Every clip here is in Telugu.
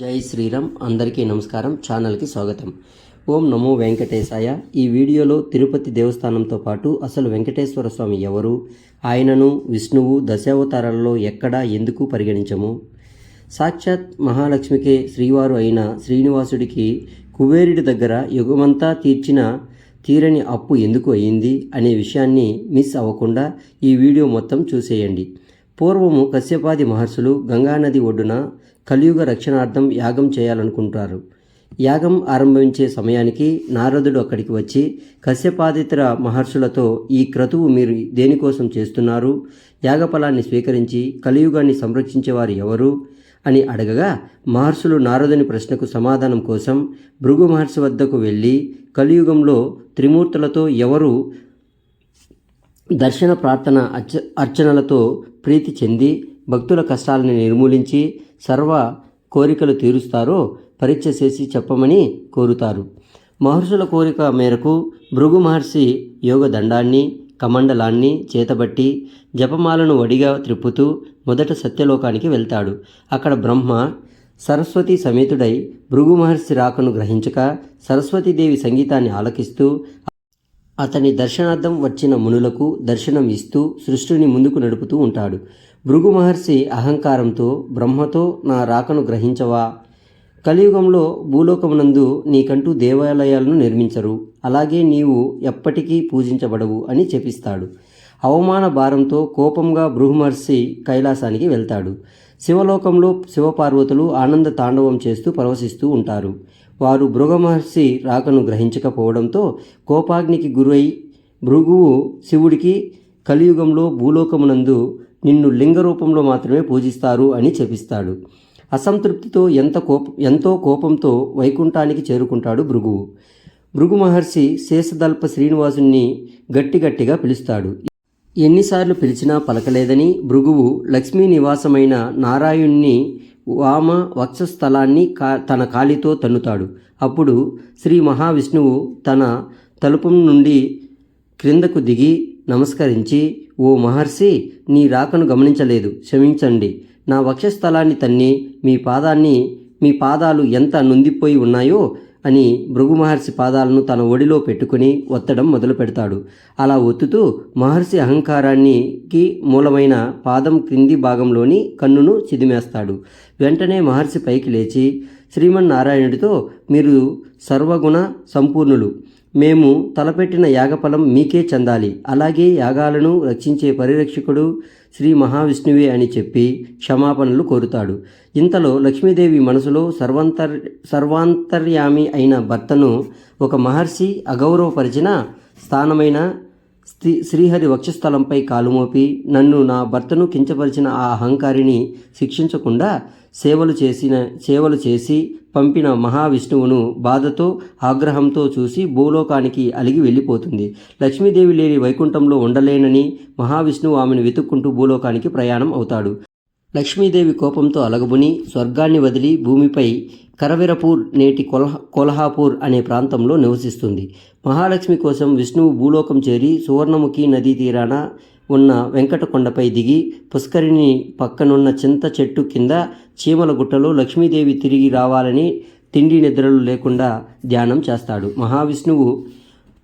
జై శ్రీరామ్. అందరికీ నమస్కారం. ఛానల్కి స్వాగతం. ఓం నమో వెంకటేశాయ. ఈ వీడియోలో తిరుపతి దేవస్థానంతో పాటు అసలు వెంకటేశ్వర స్వామి ఎవరు? ఆయనను విష్ణువు దశావతారాలలో ఎక్కడా ఎందుకు పరిగణించము? సాక్షాత్ మహాలక్ష్మికే శ్రీవారు అయిన శ్రీనివాసుడికి కుబేరుడి దగ్గర యుగమంతా తీర్చిన తీరని అప్పు ఎందుకు అయింది అనే విషయాన్ని మిస్ అవ్వకుండా ఈ వీడియో మొత్తం చూసేయండి. పూర్వము కశ్యపాది మహర్షులు గంగానది ఒడ్డున కలియుగ రక్షణార్థం యాగం చేయాలనుకుంటారు. యాగం ఆరంభించే సమయానికి నారదుడు అక్కడికి వచ్చి కశ్యపాదితర మహర్షులతో ఈ క్రతువు మీరు దేనికోసం చేస్తున్నారు? యాగఫలాన్ని స్వీకరించి కలియుగాన్ని సంరక్షించేవారు ఎవరు? అని అడగగా మహర్షులు నారదుని ప్రశ్నకు సమాధానం కోసం భృగు మహర్షి వద్దకు వెళ్ళి కలియుగంలో త్రిమూర్తులతో ఎవరు దర్శన ప్రార్థన అర్చ అర్చనలతో ప్రీతి చెంది భక్తుల కష్టాలను నిర్మూలించి సర్వ కోరికలు తీరుస్తారో పరీక్ష చేసి చెప్పమని కోరుతారు. మహర్షుల కోరిక మేరకు భృగు మహర్షి యోగ దండాన్ని కమండలాన్ని చేతబట్టి జపమాలను వడిగా త్రిప్పుతూ మొదట సత్యలోకానికి వెళ్తాడు. అక్కడ బ్రహ్మ సరస్వతి సమేతుడై భృగు మహర్షి రాకను గ్రహించక సరస్వతీదేవి సంగీతాన్ని ఆలకిస్తూ అతని దర్శనార్థం వచ్చిన మునులకు దర్శనం ఇస్తూ సృష్టిని ముందుకు నడుపుతూ ఉంటాడు. భృగు మహర్షి అహంకారంతో బ్రహ్మతో నా రాకను గ్రహించవా? కలియుగంలో భూలోకమునందు నీకంటూ దేవాలయాలను నిర్మించరు. అలాగే నీవు ఎప్పటికీ పూజించబడవు అని చెప్పిస్తాడు. అవమాన భారంతో కోపంగా భృగుమహర్షి కైలాసానికి వెళ్తాడు. శివలోకంలో శివపార్వతులు ఆనంద తాండవం చేస్తూ పరవశిస్తూ ఉంటారు. వారు భృగమహర్షి రాకను గ్రహించకపోవడంతో కోపాగ్నికి గురై భృగువు శివుడికి కలియుగంలో భూలోకమునందు నిన్ను లింగ రూపంలో మాత్రమే పూజిస్తారు అని చెప్పిస్తాడు. అసంతృప్తితో ఎంత కోప ఎంతో కోపంతో వైకుంఠానికి చేరుకుంటాడు భృగువు. భృగు మహర్షి శేషదల్ప శ్రీనివాసుని గట్టి గట్టిగా పిలుస్తాడు. ఎన్నిసార్లు పిలిచినా పలకలేదని భృగువు లక్ష్మీ నివాసమైన నారాయణ్ణి వామ వక్షస్థలాన్ని కా తన కాలితో తన్నుతాడు. అప్పుడు శ్రీ మహావిష్ణువు తన తలుపు నుండి క్రిందకు దిగి నమస్కరించి ఓ మహర్షి నీ రాకను గమనించలేదు. క్షమించండి. నా వక్షస్థలాన్ని తన్ని మీ పాదాన్ని మీ పాదాలు ఎంత నొందిపోయి ఉన్నాయో అని భృగు మహర్షి పాదాలను తన ఒడిలో పెట్టుకుని ఒత్తడం మొదలు పెడతాడు అలా ఒత్తుతూ మహర్షి అహంకారానికి మూలమైన పాదం క్రింది భాగంలోని కన్నును చిదిమేస్తాడు. వెంటనే మహర్షి పైకి లేచి శ్రీమన్నారాయణుడితో మీరు సర్వగుణ సంపూర్ణులు. మేము తలపెట్టిన యాగఫలం మీకే చెందాలి. అలాగే యాగాలను రక్షించే పరిరక్షకుడు శ్రీ మహావిష్ణువే అని చెప్పి క్షమాపణలు కోరుతాడు. ఇంతలో లక్ష్మీదేవి మనసులో సర్వంతర్ సర్వాంతర్యామి అయిన భర్తను ఒక మహర్షి అగౌరవపరిచిన స్థానమైన శ్రీ శ్రీహరి వక్షస్థలంపై కాలుమోపి నన్ను నా భర్తను కించపరిచిన ఆ అహంకారిని శిక్షించకుండా సేవలు చేసిన సేవలు చేసి పంపిన మహావిష్ణువును బాధతో ఆగ్రహంతో చూసి భూలోకానికి అలిగి వెళ్ళిపోతుంది. లక్ష్మీదేవి లేని వైకుంఠంలో ఉండలేనని మహావిష్ణువు ఆమెను వెతుక్కుంటూ భూలోకానికి ప్రయాణం అవుతాడు. లక్ష్మీదేవి కోపంతో అలగబుని స్వర్గాన్ని వదిలి భూమిపై కరవిరపూర్ నేటి కొల్హ కొల్హాపూర్ అనే ప్రాంతంలో నివసిస్తుంది. మహాలక్ష్మి కోసం విష్ణువు భూలోకం చేరి సువర్ణముఖి నదీ తీరాన ఉన్న వెంకటకొండపై దిగి పుష్కరిణి పక్కనున్న చింత చెట్టు కింద చీమల గుట్టలో లక్ష్మీదేవి తిరిగి రావాలని తిండి నిద్రలు లేకుండా ధ్యానం చేస్తాడు. మహావిష్ణువు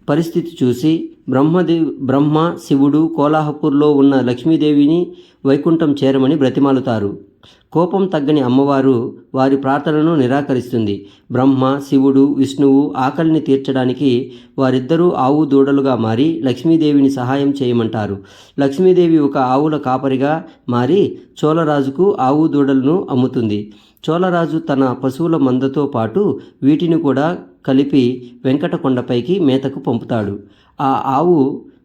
పరిస్థితి చూసి బ్రహ్మదేవ్ బ్రహ్మ శివుడు కోలాహపూర్లో ఉన్న లక్ష్మీదేవిని వైకుంఠం చేరమని బ్రతిమాలుతారు. కోపం తగ్గని అమ్మవారు వారి ప్రార్థనను నిరాకరిస్తుంది. బ్రహ్మ శివుడు విష్ణువు ఆకలిని తీర్చడానికి వారిద్దరూ ఆవు దూడలుగా మారి లక్ష్మీదేవిని సహాయం చేయమంటారు. లక్ష్మీదేవి ఒక ఆవుల కాపరిగా మారి చోళరాజుకు ఆవు దూడలను అమ్ముతుంది. చోళరాజు తన పశువుల మందతో పాటు వీటిని కూడా కలిపి వెంకటకొండపైకి మేతకు పంపుతాడు. ఆ ఆవు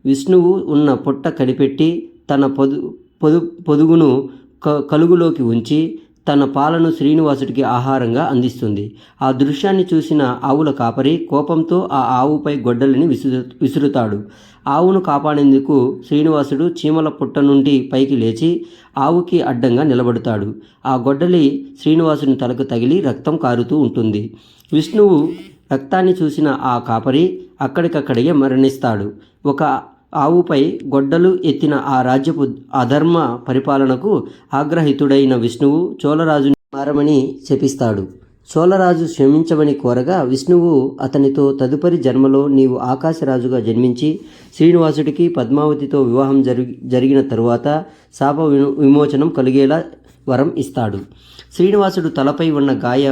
విష్ణువు ఉన్న పుట్ట కనిపెట్టి తన పొదు పొదు పొదుగును క కలుగులోకి ఉంచి తన పాలను శ్రీనివాసుడికి ఆహారంగా అందిస్తుంది. ఆ దృశ్యాన్ని చూసిన ఆవుల కాపరి కోపంతో ఆ ఆవుపై గొడ్డలిని విసురు విసురుతాడు. ఆవును కాపాడేందుకు శ్రీనివాసుడు చీమల పుట్ట నుండి పైకి లేచి ఆవుకి అడ్డంగా నిలబడతాడు. ఆ గొడ్డలి శ్రీనివాసుని తలకు తగిలి రక్తం కారుతూ ఉంటుంది. విష్ణువు రక్తాన్ని చూసిన ఆ కాపరి అక్కడికక్కడికే మరణిస్తాడు. ఒక ఆవుపై గొడ్డలు ఎత్తిన ఆ రాజ్యపు అధర్మ పరిపాలనకు ఆగ్రహితుడైన విష్ణువు చోళరాజు మారమని శపిస్తాడు. చోళరాజు క్షమించమని కోరగా విష్ణువు అతనితో తదుపరి జన్మలో నీవు ఆకాశరాజుగా జన్మించి శ్రీనివాసుడికి పద్మావతితో వివాహం జరిగి జరిగిన తరువాత శాప విమోచనం కలిగేలా వరం ఇస్తాడు. శ్రీనివాసుడు తలపై ఉన్న గాయ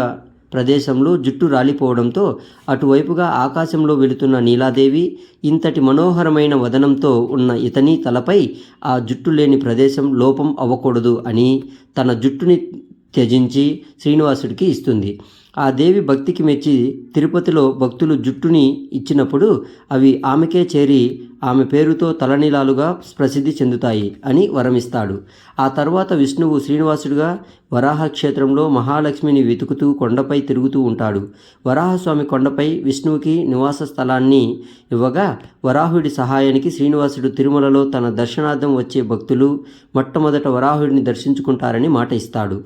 ప్రదేశంలో జుట్టు రాలిపోవడంతో అటువైపుగా ఆకాశంలో వెళుతున్న నీలాదేవి ఇంతటి మనోహరమైన వదనంతో ఉన్న ఇతని తలపై ఆ జుట్టు లేని ప్రదేశం లోపం అవ్వకూడదు అని తన జుట్టుని త్యజించి శ్రీనివాసుడికి ఇస్తుంది. ఆ దేవి భక్తికి మెచ్చి తిరుపతిలో భక్తులు జుట్టుని ఇచ్చినప్పుడు అవి ఆమెకే చేరి ఆమె పేరుతో తలనీలాలుగా ప్రసిద్ధి చెందుతాయి అని వరమిస్తాడు. ఆ తర్వాత విష్ణువు శ్రీనివాసుడిగా వరాహ క్షేత్రంలో మహాలక్ష్మిని వెతుకుతూ కొండపై తిరుగుతూ ఉంటాడు. వరాహస్వామి కొండపై విష్ణువుకి నివాస స్థలాన్ని ఇవ్వగా వరాహుడి సహాయానికి శ్రీనివాసుడు తిరుమలలో తన దర్శనార్థం వచ్చే భక్తులు మొట్టమొదట వరాహుడిని దర్శించుకుంటారని మాట ఇస్తాడు.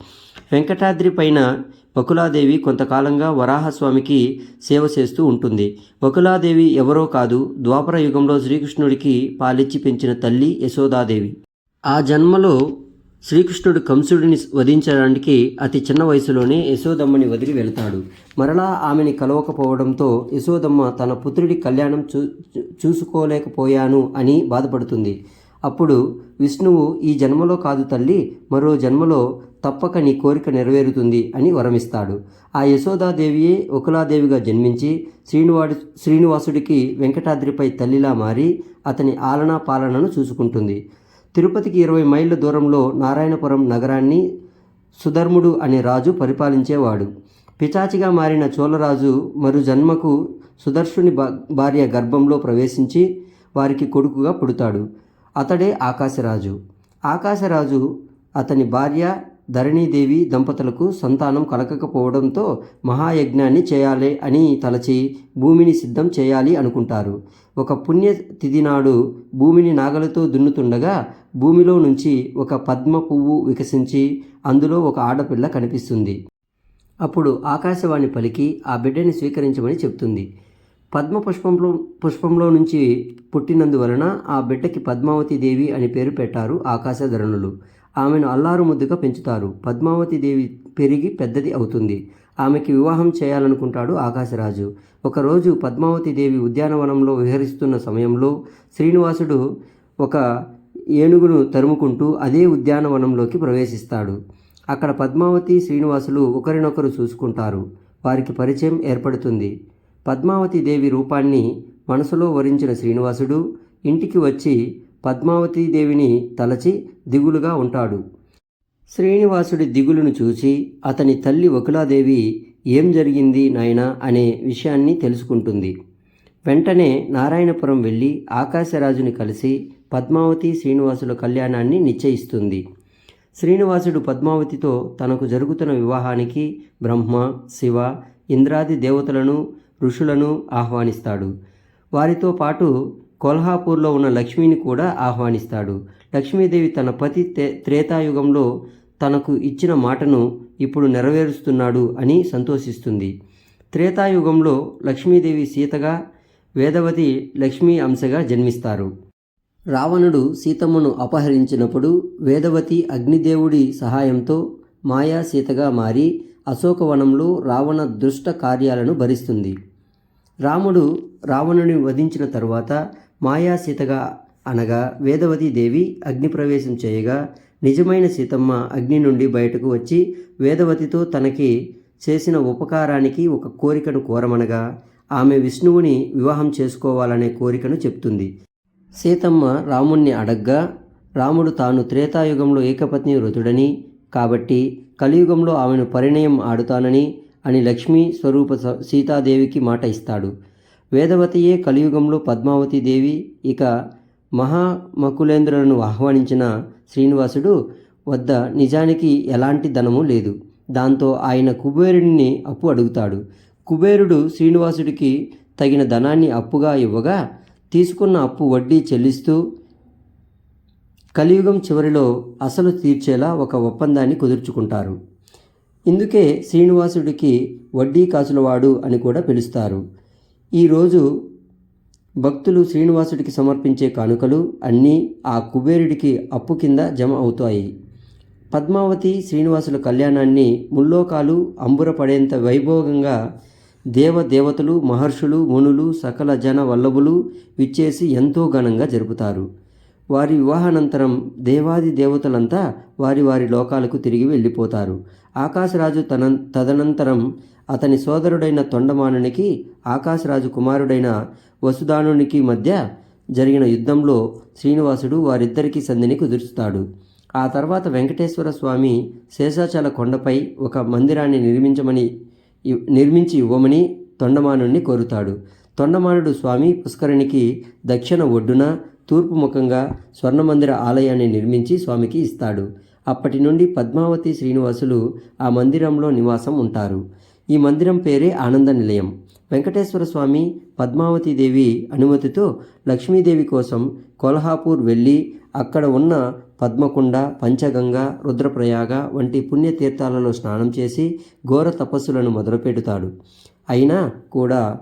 వెంకటాద్రి పైన వకులాదేవి కొంతకాలంగా వరాహస్వామికి సేవ చేస్తూ ఉంటుంది. వకులాదేవి ఎవరో కాదు ద్వాపర యుగంలో శ్రీకృష్ణుడికి పాలిచ్చి పెంచిన తల్లి యశోదాదేవి. ఆ జన్మలో శ్రీకృష్ణుడు కంసుడిని వధించడానికి అతి చిన్న వయసులోనే యశోదమ్మని వదిలి వెళతాడు. మరలా ఆమెని కలవకపోవడంతో యశోదమ్మ తన పుత్రుడి కళ్యాణం చూ చూసుకోలేకపోయాను అని బాధపడుతుంది. అప్పుడు విష్ణువు ఈ జన్మలో కాదు తల్లి మరో జన్మలో తప్పక నీ కోరిక నెరవేరుతుంది అని వరమిస్తాడు. ఆ యశోదాదేవియే ఒకలాదేవిగా జన్మించి శ్రీనివాడి శ్రీనివాసుడికి వెంకటాద్రిపై తల్లిలా మారి అతని ఆలనా పాలనను చూసుకుంటుంది. తిరుపతికి ఇరవై మైళ్ళ దూరంలో నారాయణపురం నగరాన్ని సుధర్ముడు అనే రాజు పరిపాలించేవాడు. పిచాచిగా మారిన చోళరాజు మరు జన్మకు సుదర్శుని భా- భార్య గర్భంలో ప్రవేశించి వారికి కొడుకుగా పుడతాడు. అతడే ఆకాశరాజు. ఆకాశరాజు అతని భార్య ధరణీదేవి దంపతులకు సంతానం కలగకపోవడంతో మహాయజ్ఞాన్ని చేయాలి అని తలచి భూమిని సిద్ధం చేయాలి అనుకుంటారు. ఒక పుణ్యతిథి నాడు భూమిని నాగలతో దున్నుతుండగా భూమిలో నుంచి ఒక పద్మ పువ్వు వికసించి అందులో ఒక ఆడపిల్ల కనిపిస్తుంది. అప్పుడు ఆకాశవాణి పలికి ఆ బిడ్డని స్వీకరించమని చెప్తుంది. పద్మ పుష్పంలో పుష్పంలో నుంచి పుట్టినందువలన ఆ బిడ్డకి పద్మావతి దేవి అని పేరు పెట్టారు ఆకాశధరణులు. ఆమెను అల్లారు ముద్దుగా పెంచుతారు. పద్మావతి దేవి పెరిగి పెద్దది అవుతుంది. ఆమెకి వివాహం చేయాలనుకుంటాడు ఆకాశరాజు. ఒకరోజు పద్మావతి దేవి ఉద్యానవనంలో విహరిస్తున్న సమయంలో శ్రీనివాసుడు ఒక ఏనుగును తరుముకుంటూ అదే ఉద్యానవనంలోకి ప్రవేశిస్తాడు. అక్కడ పద్మావతి శ్రీనివాసులు ఒకరినొకరు చూసుకుంటారు. వారికి పరిచయం ఏర్పడుతుంది. పద్మావతి దేవి రూపాన్ని మనసులో వరించిన శ్రీనివాసుడు ఇంటికి వచ్చి పద్మావతి దేవిని తలచి దిగులుగా ఉంటాడు. శ్రీనివాసుడి దిగులును చూసి అతని తల్లి వకులాదేవి ఏం జరిగింది నాయనా? అనే విషయాన్ని తెలుసుకుంటుంది. వెంటనే నారాయణపురం వెళ్ళి ఆకాశరాజుని కలిసి పద్మావతి శ్రీనివాసుల కళ్యాణాన్ని నిశ్చయిస్తుంది. శ్రీనివాసుడు పద్మావతితో తనకు జరుగుతున్న వివాహానికి బ్రహ్మ శివ ఇంద్రాది దేవతలను ఋషులను ఆహ్వానిస్తాడు. వారితో పాటు కొల్హాపూర్లో ఉన్న లక్ష్మిని కూడా ఆహ్వానిస్తాడు. లక్ష్మీదేవి తన పతి త్రేతాయుగంలో తనకు ఇచ్చిన మాటను ఇప్పుడు నెరవేరుస్తున్నాడు అని సంతోషిస్తుంది. త్రేతాయుగంలో లక్ష్మీదేవి సీతగా వేదవతి లక్ష్మీ అంశగా జన్మిస్తారు. రావణుడు సీతమ్మను అపహరించినప్పుడు వేదవతి అగ్నిదేవుడి సహాయంతో మాయా సీతగా మారి అశోకవనంలో రావణ దుష్ట కార్యాలను భరిస్తుంది. రాముడు రావణుని వధించిన తరువాత మాయా సీతగా అనగా వేదవతి దేవి అగ్నిప్రవేశం చేయగా నిజమైన సీతమ్మ అగ్ని నుండి బయటకు వచ్చి వేదవతితో తనకి చేసిన ఉపకారానికి ఒక కోరికను కోరమనగా ఆమె విష్ణువుని వివాహం చేసుకోవాలనే కోరికను చెప్తుంది. సీతమ్మ రాముణ్ణి అడగ్గా రాముడు తాను త్రేతాయుగంలో ఏకపత్ని వృతుడని కాబట్టి కలియుగంలో ఆమెను పరిణయం ఆడుతానని అని లక్ష్మీ స్వరూప స- సీతాదేవికి మాట ఇస్తాడు. వేదవతియే కలియుగంలో పద్మావతి దేవి ఇక మహామకులేంద్రులను ఆహ్వానించిన శ్రీనివాసుడు వద్ద నిజానికి ఎలాంటి ధనము లేదు. దాంతో ఆయన కుబేరుడిని అప్పు అడుగుతాడు. కుబేరుడు శ్రీనివాసుడికి తగిన ధనాన్ని అప్పుగా ఇవ్వగా తీసుకున్న అప్పు వడ్డీ చెల్లిస్తూ కలియుగం చివరిలో అసలు తీర్చేలా ఒక ఒప్పందాన్ని కుదుర్చుకుంటారు. ఇందుకే శ్రీనివాసుడికి వడ్డీ కాసులవాడు అని కూడా పిలుస్తారు. ఈరోజు భక్తులు శ్రీనివాసుడికి సమర్పించే కానుకలు అన్నీ ఆ కుబేరుడికి అప్పు కింద జమ అవుతాయి. పద్మావతి శ్రీనివాసుల కళ్యాణాన్ని ముల్లోకాలు అంబురపడేంత వైభోగంగా దేవ దేవతలు మహర్షులు మునులు సకల జన వల్లభులు విచ్చేసి ఎంతో ఘనంగా జరుపుతారు. వారి వివాహానంతరం దేవాది దేవతలంతా వారి వారి లోకాలకు తిరిగి వెళ్ళిపోతారు. ఆకాశరాజు తన తదనంతరం అతని సోదరుడైన తొండమానునికి ఆకాశరాజు కుమారుడైన వసుదానునికి మధ్య జరిగిన యుద్ధంలో శ్రీనివాసుడు వారిద్దరికీ సంధిని కుదురుస్తాడు ఆ తర్వాత వెంకటేశ్వర స్వామి శేషాచల కొండపై ఒక మందిరాన్ని నిర్మించమని నిర్మించి ఇవ్వమని తొండమానుణ్ణి కోరుతాడు. తొండమానుడు స్వామి పుష్కరునికి దక్షిణ ఒడ్డున తూర్పు ముఖంగా స్వర్ణమందిర ఆలయాన్ని నిర్మించి స్వామికి ఇస్తాడు. అప్పటి నుండి పద్మావతి శ్రీనివాసులు ఆ మందిరంలో నివాసం ఉంటారు. ఈ మందిరం పేరే ఆనంద నిలయం. వెంకటేశ్వర స్వామి పద్మావతీదేవి అనుమతితో లక్ష్మీదేవి కోసం కొల్హాపూర్ వెళ్ళి అక్కడ ఉన్న పద్మకొండ పంచగంగ రుద్రప్రయాగ వంటి పుణ్యతీర్థాలలో స్నానం చేసి ఘోర తపస్సులను మొదలుపెడతాడు. అయినా కూడా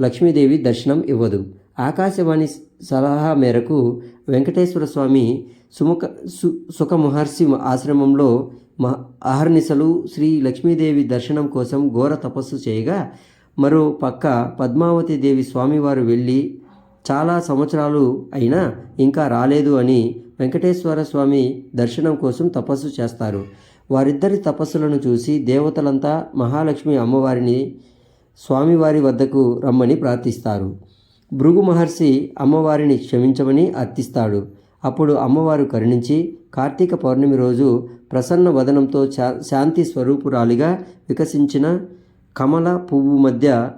లక్ష్మీదేవి దర్శనం ఇవ్వదు. ఆకాశవాణి సలహా మేరకు వెంకటేశ్వర స్వామి సుముఖ సు సుఖ మహర్షి ఆశ్రమంలో మహ అహర్నిశలు శ్రీ లక్ష్మీదేవి దర్శనం కోసం ఘోర తపస్సు చేయగా మరో పక్క పద్మావతి దేవి స్వామివారు వెళ్ళి చాలా సంవత్సరాలు అయినా ఇంకా రాలేదు అని వెంకటేశ్వర స్వామి దర్శనం కోసం తపస్సు చేస్తారు. వారిద్దరి తపస్సులను చూసి దేవతలంతా మహాలక్ష్మి అమ్మవారిని స్వామివారి వద్దకు రమ్మని ప్రార్థిస్తారు. భృగు మహర్షి అమ్మవారిని క్షమించమని అర్థిస్తాడు. అప్పుడు అమ్మవారు కరుణించి కార్తీక పౌర్ణమి రోజు ప్రసన్న వదనంతో శా శాంతి స్వరూపురాలిగా వికసించిన కమల పువ్వు మధ్య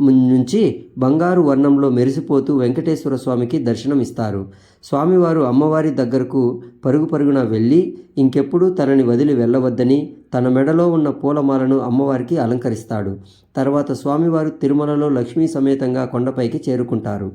నుంచి బంగారు వర్ణంలో మెరిసిపోతూ వెంకటేశ్వర స్వామికి దర్శనమిస్తారు స్వామివారు అమ్మవారి దగ్గరకు పరుగు పరుగున వెళ్ళి ఇంకెప్పుడూ తనని వదిలి వెళ్ళవద్దని తన మెడలో ఉన్న పూలమాలను అమ్మవారికి అలంకరిస్తాడు. తర్వాత స్వామివారు తిరుమలలో లక్ష్మీ సమేతంగా కొండపైకి చేరుకుంటారు.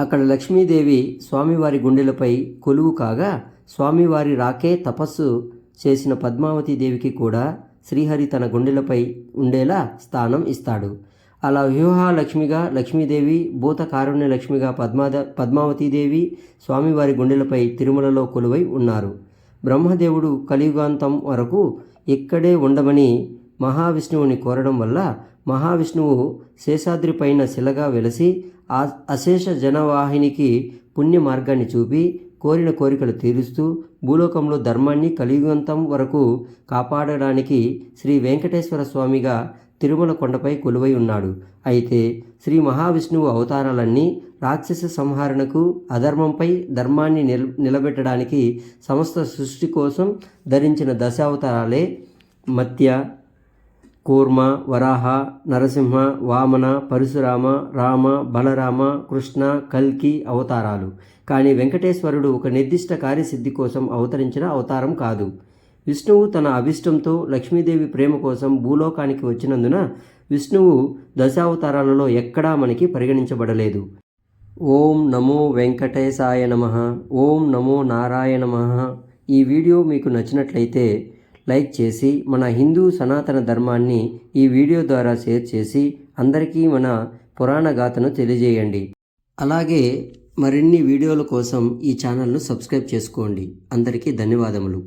అక్కడ లక్ష్మీదేవి స్వామివారి గుండెలపై కొలువు కాగా స్వామివారి రాకే తపస్సు చేసిన పద్మావతి దేవికి కూడా శ్రీహరి తన గుండెలపై ఉండేలా స్థానం ఇస్తాడు. అలా వ్యూహాలక్ష్మిగా లక్ష్మీదేవి భూత కారుణ్య లక్ష్మిగా పద్మాద పద్మావతీదేవి స్వామివారి గుండెలపై తిరుమలలో కొలువై ఉన్నారు. బ్రహ్మదేవుడు కలియుగాంతం వరకు ఇక్కడే ఉండమని మహావిష్ణువుని కోరడం వల్ల మహావిష్ణువు శేషాద్రిపైన శిలగా వెలసి ఆ అశేష జనవాహినికి పుణ్య మార్గాన్ని చూపి కోరిన కోరికలు తీరుస్తూ భూలోకంలో ధర్మాన్ని కలియుగంతం వరకు కాపాడడానికి శ్రీ వెంకటేశ్వర స్వామిగా తిరుమల కొండపై కొలువై ఉన్నాడు. అయితే శ్రీ మహావిష్ణువు అవతారాలన్నీ రాక్షస సంహరణకు అధర్మంపై ధర్మాన్ని నిల నిలబెట్టడానికి సమస్త సృష్టి కోసం ధరించిన దశావతారాలే మత్య కూర్మ వరాహ నరసింహ వామన పరశురామ రామ బలరామ కృష్ణ కల్కి అవతారాలు. కానీ వెంకటేశ్వరుడు ఒక నిర్దిష్ట కార్యసిద్ధి కోసం అవతరించిన అవతారం కాదు. విష్ణువు తన అభిష్టంతో లక్ష్మీదేవి ప్రేమ కోసం భూలోకానికి వచ్చినందున విష్ణువు దశావతారాలలో ఎక్కడా మనకి పరిగణించబడలేదు. ఓం నమో వెంకటేశాయ నమ. ఓం నమో నారాయణ ఈ వీడియో మీకు నచ్చినట్లయితే లైక్ చేసి మన హిందూ సనాతన ధర్మాన్ని ఈ వీడియో ద్వారా షేర్ చేసి అందరికీ మన పురాణ గాథను తెలియజేయండి. అలాగే మరిన్ని వీడియోల కోసం ఈ ఛానల్ను సబ్స్క్రైబ్ చేసుకోండి. అందరికీ ధన్యవాదములు.